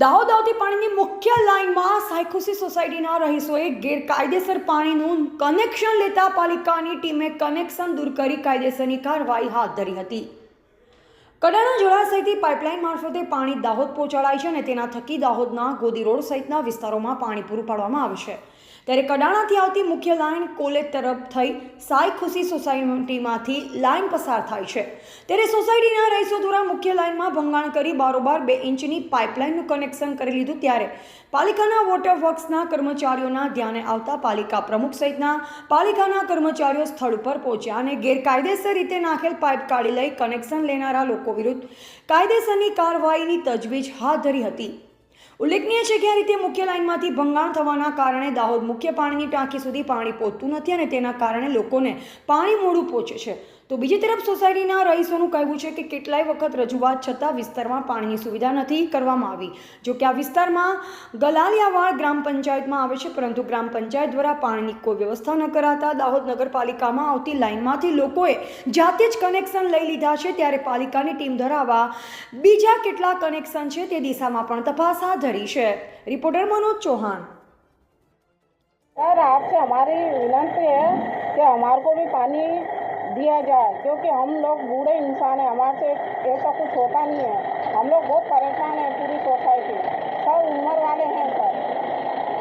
દાહોદ આવતી પાણીની મુખ્ય લાઇનમાં સાયખુસી સોસાયટીના રહીશોએ ગેરકાયદેસર પાણીનું કનેક્શન લેતા પાલિકાની ટીમે કનેક્શન દૂર કરી કાયદેસરની કાર્યવાહી હાથ ધરી હતી. કડાણા જળાશયથી પાઇપલાઇન મારફતે પાણી દાહોદ પહોંચાડાય છે અને તેના થકી દાહોદના ગોદી રોડ સહિતના વિસ્તારોમાં પાણી પૂરું પાડવામાં આવે છે. ત્યારે કડાણાથી આવતી મુખ્ય લાઇન કોલેજ તરફ થઈ સાઈ ખુશી સોસાયટીમાંથી લાઇન પસાર થાય છે. ત્યારે સોસાયટીના રહીશો દ્વારા મુખ્ય લાઇનમાં ભંગાણ કરી બારોબાર બે ઇંચની પાઇપલાઇનનું કનેક્શન કરી લીધું. ત્યારે પાલિકાના વોટર વર્ક્સના કર્મચારીઓના ધ્યાને આવતા પાલિકા પ્રમુખ સહિતના પાલિકાના કર્મચારીઓ સ્થળ ઉપર પહોંચ્યા અને ગેરકાયદેસર રીતે નાખેલ પાઇપ કાઢી લઈ કનેક્શન લેનારા લોકો વિરુદ્ધ કાયદેસરની કાર્યવાહીની તજવીજ હાથ ધરી હતી. ઉલ્લેખનીય છે કે આ રીતે મુખ્ય લાઇનમાંથી ભંગાણ થવાના કારણે દાહોદ મુખ્ય પાણીની ટાંકી સુધી પાણી પહોંચતું નથી અને તેના કારણે લોકોને પાણી મોડું પહોંચે છે. તો બીજી તરફ સોસાયટીના રહીશોનું કહેવું છે કે કેટલાય વખત રજૂઆત છતાં વિસ્તારમાં પાણીની સુવિધા નથી કરવામાં આવી. જો કે આ વિસ્તારમાં ગલાલિયાવાડ ગ્રામ પંચાયતમાં આવે છે, પરંતુ ગ્રામ પંચાયત દ્વારા પાણીની કોઈ વ્યવસ્થા ન કરાતા દાહોદ નગરપાલિકામાં આવતી લાઇનમાંથી લોકોએ જાતે જ કનેક્શન લઈ લીધા છે, ત્યારે પાલિકાની ટીમ ધરાવવા બીજા કેટલા કનેક્શન છે તે દિશામાં પણ તપાસ હાથ ધરી છે રિપોર્ટર મનોજ ચૌહાણ सर आपसे हमारी विनती है कि हमारे को भी पानी दिया जाए क्योंकि हम लोग बूढ़े इंसान हैं हमारे से ऐसा कुछ होता नहीं है हम लोग बहुत परेशान हैं पूरी सोसाइटी सब उम्र वाले हैं सर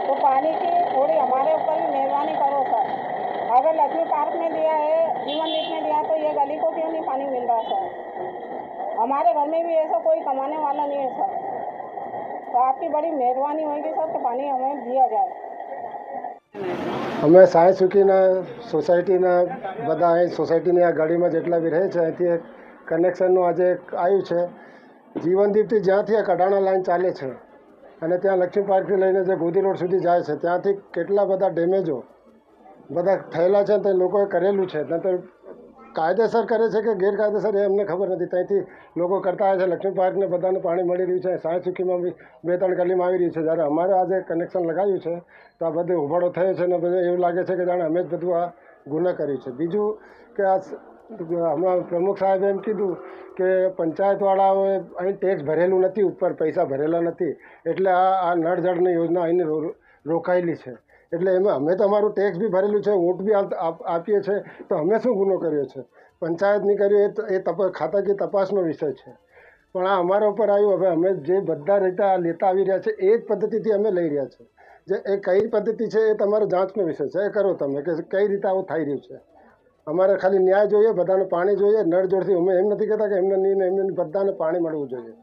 तो पानी की थोड़ी हमारे ऊपर भी मेहरबानी करो सर अगर लक्ष्मी पार्क में दिया है जीवन दीप में दिया तो ये गली को क्यों नहीं पानी मिल रहा सर हमारे घर में भी ऐसा कोई कमाने वाला नहीं है सर तो आपकी बड़ी मेहरबानी होगी सर कि पानी हमें दिया जाए અમે સાયન્સ ચૂકીના સોસાયટીના બધા અહીં સોસાયટીની આ ગાડીમાં જેટલા બી રહે છે અહીંથી એક કનેક્શનનું આજે એક આવ્યું છે જીવનદીપથી જ્યાંથી આ કડાણા લાઈન ચાલે છે અને ત્યાં લક્ષ્મી પાર્કથી લઈને જે ગોદી રોડ સુધી જાય છે ત્યાંથી કેટલા બધા ડેમેજો બધા થયેલા છે તે લોકોએ કરેલું છે નહીંતર કાયદેસર કરે છે કે ગેરકાયદેસર એ અમને ખબર નથી. ત્યાંથી લોકો કરતા આવે છે. લક્ષ્મી પાર્કને બધાને પાણી મળી રહ્યું છે. સાયન્સ ચૂકીમાં બી બે ત્રણ ગલીમાં આવી રહ્યું છે. જ્યારે અમારે આજે કનેક્શન લગાવ્યું છે, તો આ બધું ઉભાડો થયો છે ને બધું એવું લાગે છે કે જાણે અમે જ બધું આ ગુનો કર્યું છે. બીજું કે આ હમણાં પ્રમુખ સાહેબે એમ કીધું કે પંચાયતવાળાઓએ અહીં ટેક્સ ભરેલું નથી, ઉપર પૈસા ભરેલા નથી. એટલે આ આ નળ જળની યોજના અહીં રોકાયેલી છે. એટલે એમાં અમે તો અમારું ટેક્સ બી ભરેલું છે, વોટ બી આપ- આપ- આપીએ છીએ તો અમે શું ગુનો કર્યો છે? પંચાયતની કર્યો, એ એ તપ ખાતાકીય તપાસનો વિષય છે. પણ આ અમારા ઉપર આવ્યું, હવે અમે જે બધા આ લેતા આવી રહ્યા છે, એ જ પદ્ધતિથી અમે લઈ રહ્યા છે. જે, એ કઈ પદ્ધતિ છે, એ તમારો જાંચનો વિષય છે. એ કરો તમે કે કઈ રીતે આવું થઈ રહ્યું છે. અમારે ખાલી ન્યાય જોઈએ, બધાને પાણી જોઈએ નળ જોડથી અમે એમ નથી કહેતા કે એમને નહીં એમને બધાને પાણી મળવું જોઈએ.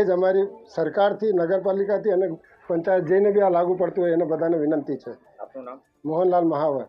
એ જ અમારી સરકારથી, નગરપાલિકાથી અને પંચાયત જઈને બી આ લાગુ પડતું હોય, એને બધાને વિનંતી છે. આપનું નામ? મોહનલાલ મહાવર.